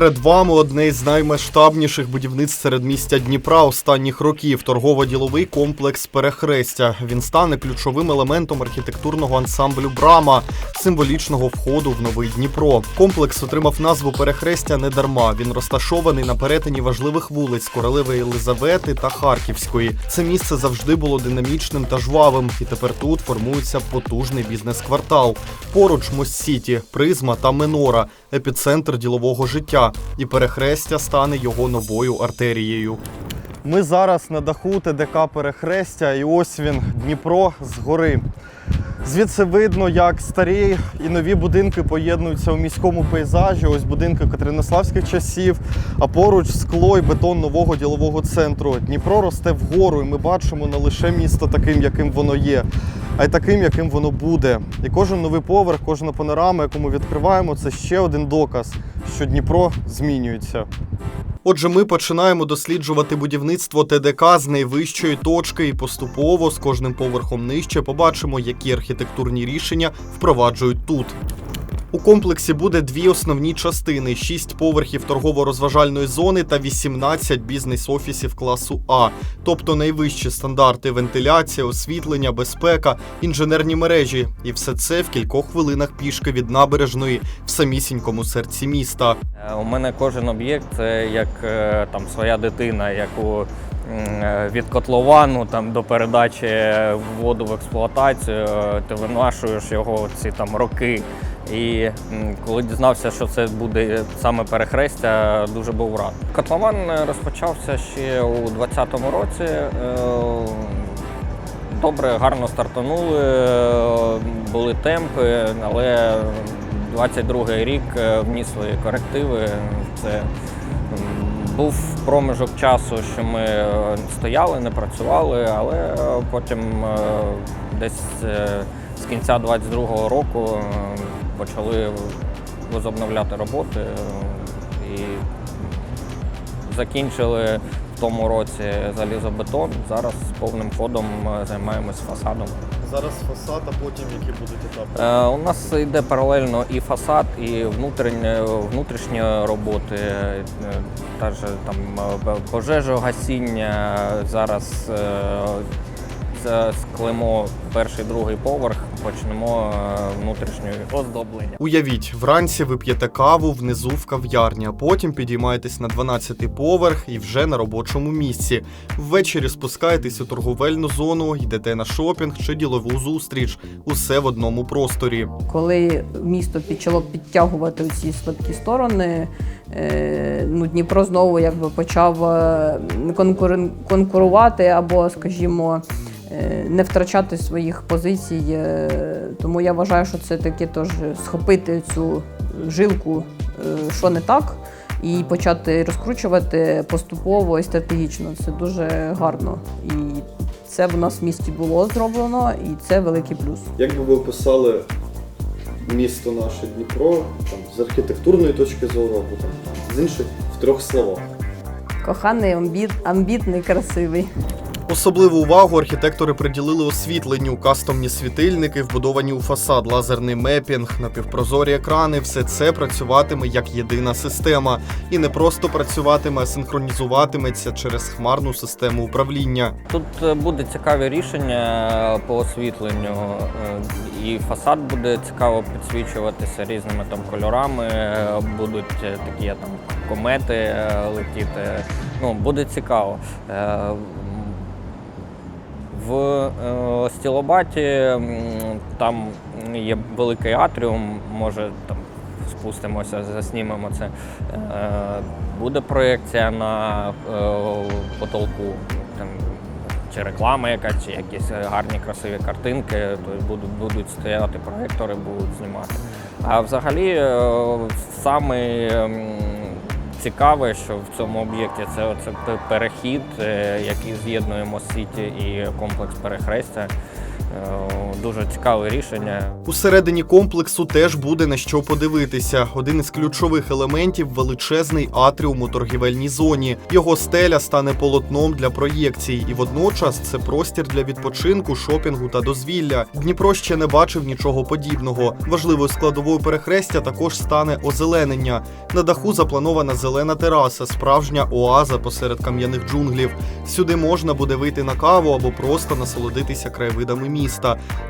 перед вами одне із наймасштабніших будівництв середмістя Дніпра останніх років торгово-діловий комплекс Перехрестя. Він стане ключовим елементом архітектурного ансамблю Брама, символічного входу в новий Дніпро. Комплекс отримав назву Перехрестя не дарма. Він розташований на перетині важливих вулиць Королеви Єлизавети та Харківської. Це місце завжди було динамічним та жвавим, і тепер тут формується потужний бізнес-квартал. Поруч Мост-Сіті, Призма та Менора, епіцентр ділового життя, і перехрестя стане його новою артерією. Ми зараз на даху ТДК Перехрестя, і ось він Дніпро згори. Звідси видно, як старі і нові будинки поєднуються у міському пейзажі. Ось будинки катеринославських часів, а поруч скло і бетон нового ділового центру. Дніпро росте вгору, і ми бачимо не лише місто таким, яким воно є, а й таким, яким воно буде. І кожен новий поверх, кожна панорама, яку ми відкриваємо, це ще один доказ, що Дніпро змінюється. Отже, ми починаємо досліджувати будівництво ТДК з найвищої точки і поступово з кожним поверхом нижче побачимо, які архітектурні рішення впроваджують тут. У комплексі буде дві основні частини: 6 поверхів торгово-розважальної зони та 18 бізнес-офісів класу А, тобто найвищі стандарти вентиляція, освітлення, безпека, інженерні мережі. І все це в кількох хвилинах пішки від набережної в самісінькому серці міста. Е, У мене кожен об'єкт це як е, там своя дитина, яку е, від котловану там до передачі воду в експлуатацію. Ти винашуєш його ці там роки. І коли дізнався, що це буде саме перехрестя, дуже був рад. Котлован е, розпочався ще у 2020 році. Е, Добре, гарно стартанули, е, були темпи, але 22-й рік вніс свої корективи. Це був проміжок часу, що ми стояли, не працювали, але потім десь з кінця 22-го року почали возобновляти роботи е, і закінчили в тому році залізобетон. Зараз повним ходом е, займаємось фасадом. Зараз фасад, а потім які будуть етапи. Е, У нас йде паралельно і фасад, і внутрішні, внутрішні роботи, е, та ж там пожежогасіння. Зараз е, склемо перший, другий поверх, почнемо е, внутрішнє оздоблення. Уявіть, вранці ви п'єте каву внизу в кав'ярні, а потім підіймаєтесь на 12-й поверх і вже на робочому місці. Ввечері спускаєтесь у торговельну зону, йдете на шопінг чи ділову зустріч. Усе в одному просторі. Коли місто почало підтягувати ці слабкі сторони, е, ну, Дніпро знову якби почав е, конкурувати або, скажімо, не втрачати своїх позицій. Е, Тому я вважаю, що це таки теж схопити цю жилку, е, що не так, і почати розкручувати поступово і стратегічно. Це дуже гарно. І це в нас в місті було зроблено, і це великий плюс. Як би ви описали місто наше Дніпро там, з архітектурної точки зору або там, з інших в трьох словах? Коханий, амбіт, амбітний, красивий. Особливу увагу архітектори приділили освітленню, кастомні світильники, вбудовані у фасад, лазерний мепінг, напівпрозорі екрани. Все це працюватиме як єдина система, і не просто працюватиме, а синхронізуватиметься через хмарну систему управління. Тут е, буде цікаві рішення по освітленню, е, і фасад буде цікаво підсвічуватися різними там кольорами. е, Будуть е, такі там комети е, летіти. Ну, буде цікаво. В е, Стілобаті там є великий атріум, може там спустимося, заснімемо це. Е, Буде проєкція на е, потолку, там, чи реклама якась, чи якісь гарні красиві картинки, то будуть, будуть стояти проєктори, будуть знімати. А взагалі, саме цікаве, що в цьому об'єкті це оце пе- перехід, е, який з'єднує Мост і комплекс перехрестя. Дуже цікаве рішення. Усередині комплексу теж буде на що подивитися. Один із ключових елементів величезний атріум у торгівельній зоні. Його стеля стане полотном для проєкцій, і водночас це простір для відпочинку, шопінгу та дозвілля. Дніпро ще не бачив нічого подібного. Важливою складовою перехрестя також стане озеленення. На даху запланована зелена тераса, справжня оаза посеред кам'яних джунглів. Сюди можна буде вийти на каву або просто насолодитися краєвидами міста.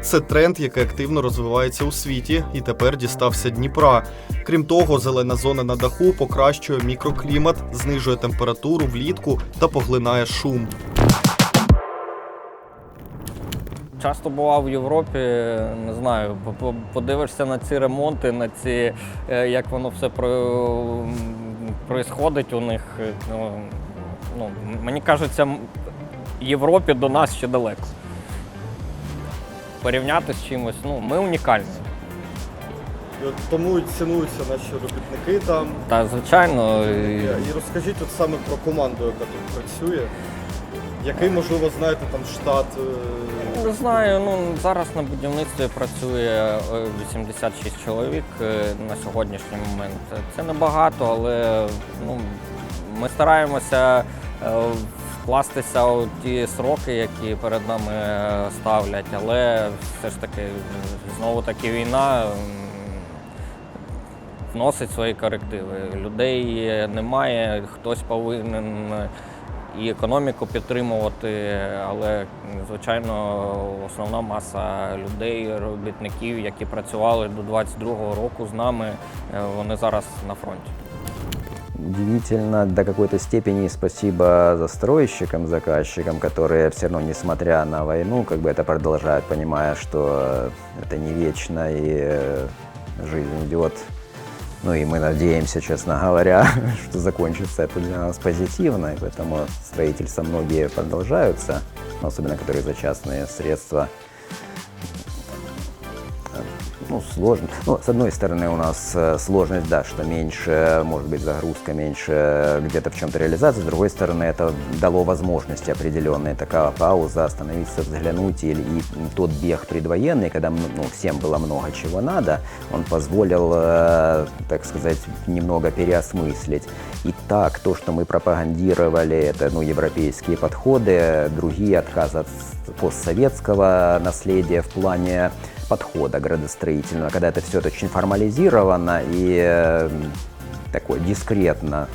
Це тренд, який активно розвивається у світі, і тепер дістався Дніпра. Крім того, зелена зона на даху покращує мікроклімат, знижує температуру влітку та поглинає шум. Часто бував в Європі, не знаю, по- по- подивишся на ці ремонти, на ці, е, як воно все про, у них. Ну, ну, мені кажеться, Європі до нас ще далеко. Порівняти з чимось, ну, ми унікальні. Тому і цінуються наші робітники там. Та звичайно, і- І розкажіть от саме про команду, яка тут працює. Який, можливо, знаєте, там штат. е, Не знаю, ну зараз на будівництві працює е, 86 чоловік е, на сьогоднішній момент. Це небагато, але ну, ми стараємося е, вкластися у ті сроки, які перед нами е, ставлять. Але все ж таки, знову таки війна. Вносить свої корективи. Людей немає, хтось повинен і економіку підтримувати, але звичайно основна маса людей, робітників, які працювали до 22-го року з нами, е, вони зараз на фронті. Удивительно до какой-то степени спасибо застройщикам, заказчикам, которые все равно, несмотря на войну, как бы это продолжают, понимая, что это не вечно и э, жизнь идет. Ну и мы надеемся, честно говоря, что закончится это для нас позитивно, и поэтому строительства многие продолжаются, особенно которые за частные средства. Ну, сложно. Ну, с одной стороны, у нас э, сложность, да, что меньше, может быть, загрузка, меньше э, где-то в чем-то реализация. С другой стороны, это дало возможности определенные. Такая пауза, остановиться, взглянуть. Или и тот бег предвоенный, когда ну, всем было много чего надо, он позволил, э, так сказать, немного переосмыслить. И так, то, что мы пропагандировали, это ну, европейские подходы, другие отказы от постсоветского наследия в плане подхода градостроительного, когда это все очень формализировано и э, такое дискретно.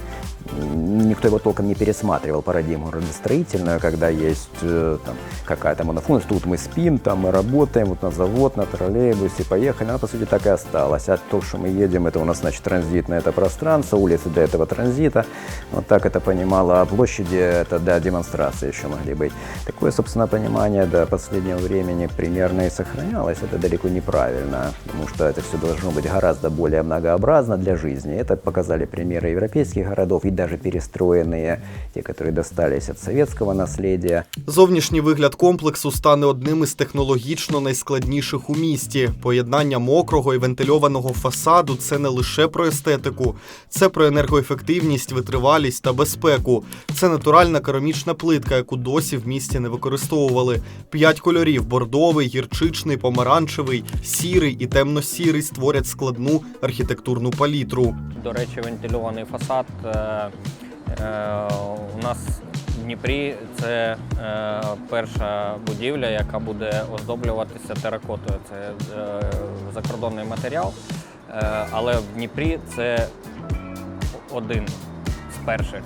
Никто его толком не пересматривал, парадигму градостроительную, когда есть э, там, какая-то монофункция, тут мы спим, там мы работаем, вот на завод, на троллейбусе, поехали, она по сути так и осталась. А то, что мы едем, это у нас значит транзитное это пространство, улицы до этого транзита, вот так это понимало, а площади это да, демонстрации еще могли быть. Такое, собственно, понимание до последнего времени примерно и сохранялось. Это далеко неправильно, потому что это все должно быть гораздо более многообразно для жизни. Это показали примеры европейских городов и даже перестроенные, те, которые достались от советского наследия. Зовнішній вигляд комплексу стане одним із технологічно найскладніших у місті. Поєднання мокрого і вентильованого фасаду це не лише про естетику, це про енергоефективність, витривалість та безпеку. Це натуральна керамічна плитка, яку досі в місті не використовували. П'ять кольорів: бордовий, гірчичний, помаранчевий, сірий і темно-сірий створять складну архітектурну палітру. До речі, вентильований фасад е, у нас в Дніпрі це е, перша будівля, яка буде оздоблюватися теракотою. Це е, закордонний матеріал. Е, але в Дніпрі це один з перших.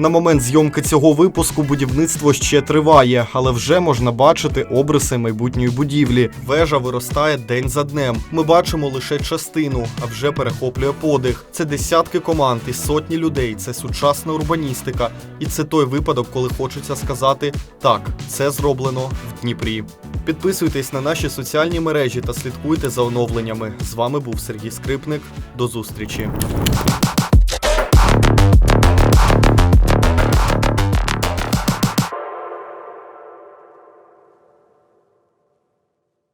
На момент зйомки цього випуску будівництво ще триває, але вже можна бачити обриси майбутньої будівлі. Вежа виростає день за днем. Ми бачимо лише частину, а вже перехоплює подих. Це десятки команд і сотні людей. Це сучасна урбаністика. І це той випадок, коли хочеться сказати так, це зроблено в Дніпрі. Підписуйтесь на наші соціальні мережі та слідкуйте за оновленнями. З вами був Сергій Скрипник. До зустрічі.